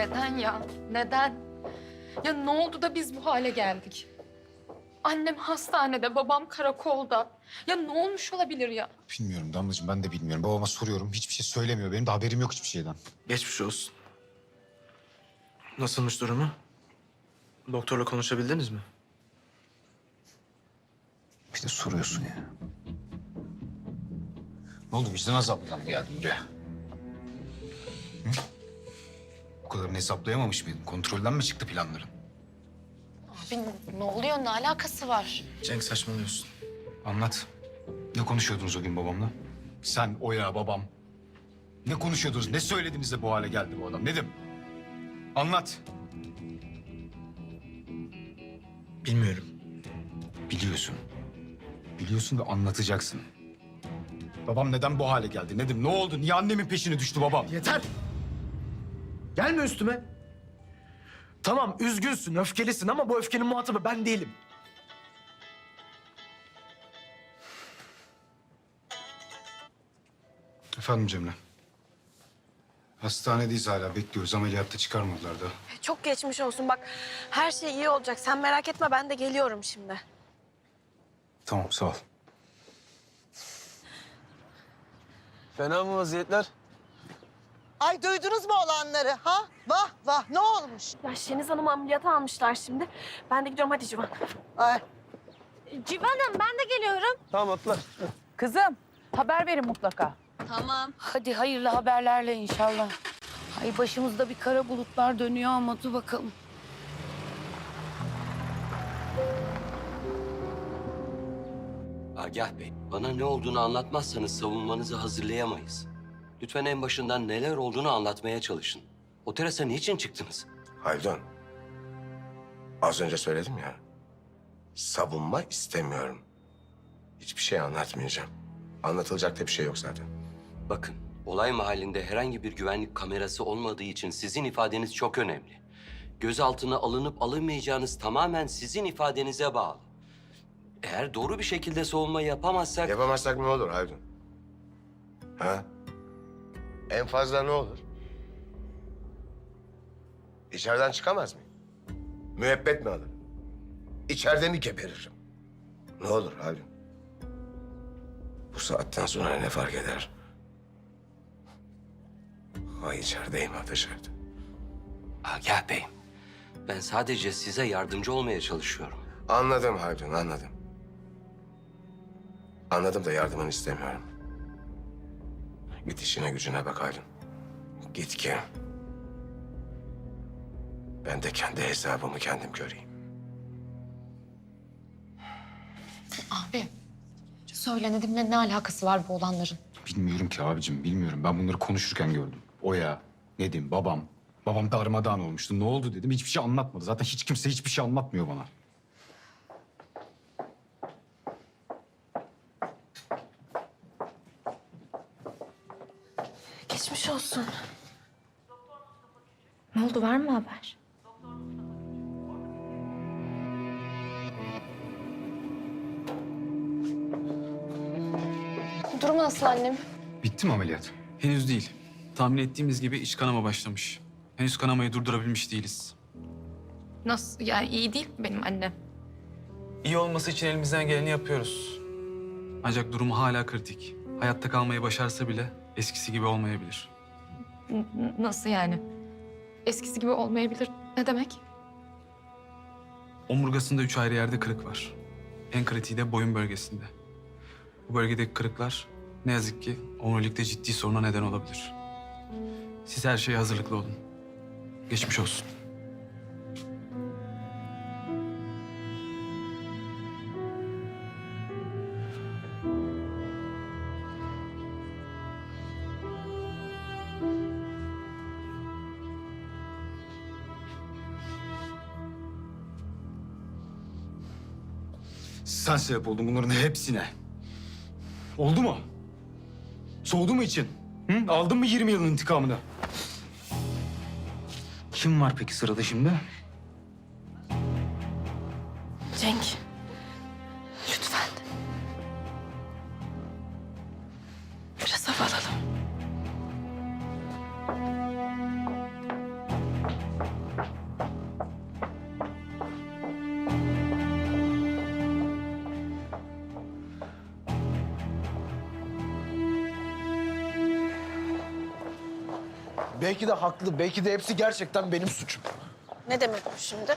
neden ya? Neden? Ya ne oldu da biz bu hale geldik? Annem hastanede, babam karakolda. Ya ne olmuş olabilir ya? Bilmiyorum Damlacığım ben de bilmiyorum. Babama soruyorum hiçbir şey söylemiyor. Benim de haberim yok hiçbir şeyden. Geçmiş olsun. Nasılmış durumu? Doktorla konuşabildiniz mi? Bir de soruyorsun ya. Ne oldu vicdan azabından mı geldin buraya? Hı? Kadarını hesaplayamamış mıydın? Kontrolden mi çıktı planların? Abi ne oluyor? Ne alakası var? Cenk saçmalıyorsun. Anlat. Ne konuşuyordunuz o gün babamla? Sen, Oya, babam. Ne konuşuyordunuz? Ne söylediniz de bu hale geldi bu adam? Nedim? Anlat. Bilmiyorum. Biliyorsun. Biliyorsun da anlatacaksın. Babam neden bu hale geldi? Nedim ne oldu? Niye annemin peşine düştü babam? Yeter! Gelme üstüme. Tamam üzgünsün, öfkelisin ama bu öfkenin muhatabı ben değilim. Efendim Cemre. Hastanedeyiz hala bekliyoruz. Ameliyatta çıkarmadılar da. Çok geçmiş olsun bak. Her şey iyi olacak. Sen merak etme ben de geliyorum şimdi. Tamam sağ ol. Fena mı vaziyetler? Ay duydunuz mu olanları ha? Vah vah ne olmuş? Ya Şeniz Hanım'ı ameliyata almışlar şimdi. Ben de gidiyorum hadi Civan. Ay Civan'ım ben de geliyorum. Tamam atla. Kızım haber verin mutlaka. Tamam. Hadi hayırlı haberlerle inşallah. Ay başımızda bir kara bulutlar dönüyor ama dur bakalım. Agah Bey, bana ne olduğunu anlatmazsanız savunmanızı hazırlayamayız. Lütfen en başından neler olduğunu anlatmaya çalışın. O terasa niçin çıktınız? Haldun. Az önce söyledim ya. Savunma istemiyorum. Hiçbir şey anlatmayacağım. Anlatılacak da bir şey yok zaten. Bakın, olay mahallinde herhangi bir güvenlik kamerası olmadığı için sizin ifadeniz çok önemli. Gözaltına alınıp alınmayacağınız tamamen sizin ifadenize bağlı. Eğer doğru bir şekilde savunma yapamazsak... Yapamazsak ne olur Haldun? Ha? En fazla ne olur? İçeriden çıkamaz mıyım? Müebbet mi alırım? İçeride mi geberirim? Ne olur Haldun? Bu saatten sonra ne fark eder? Ha içerideyim ha dışarıda. Agah Bey, ben sadece size yardımcı olmaya çalışıyorum. Anladım Haldun, anladım. Anladım da yardımını istemiyorum. Git işine gücüne bak Haldun. Git ki... Ben de kendi hesabımı kendim göreyim. Abi söyle Nedim'le ne alakası var bu olanların? Bilmiyorum ki abicim bilmiyorum. Ben bunları konuşurken gördüm. Oya, Nedim, babam. Babam darmadağın olmuştu. Ne oldu dedim. Hiçbir şey anlatmadı. Zaten hiç kimse hiçbir şey anlatmıyor bana. Geçmiş olsun. Ne oldu var mı haber? Durumu nasıl annem? Bitti mi ameliyat? Henüz değil. Tahmin ettiğimiz gibi iç kanama başlamış. Henüz kanamayı durdurabilmiş değiliz. Nasıl? Yani iyi değil mi benim annem? İyi olması için elimizden geleni yapıyoruz. Ancak durumu hala kritik. Hayatta kalmayı başarsa bile eskisi gibi olmayabilir. N- nasıl yani? Eskisi gibi olmayabilir. Ne demek? Omurgasında üç ayrı yerde kırık var. En kritiği de boyun bölgesinde. Bu bölgedeki kırıklar ne yazık ki omurilikte ciddi soruna neden olabilir. Siz her şeye hazırlıklı olun. Geçmiş olsun. Sen sebep oldun bunların hepsine. Oldu mu? Soğudu mu için? Hı? Aldın mı 20 yılın intikamını? Kim var peki sırada şimdi? Cenk. Belki de haklı, belki de hepsi gerçekten benim suçum. Ne demek bu şimdi?